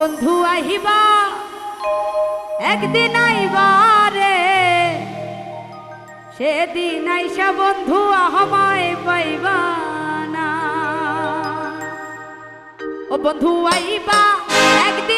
বন্ধু আহিবা একদিন আইবারে সেদিন আইসা বন্ধু আহমায় পাইবা না। ও বন্ধু আইবা একদিন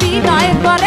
বিনয় করে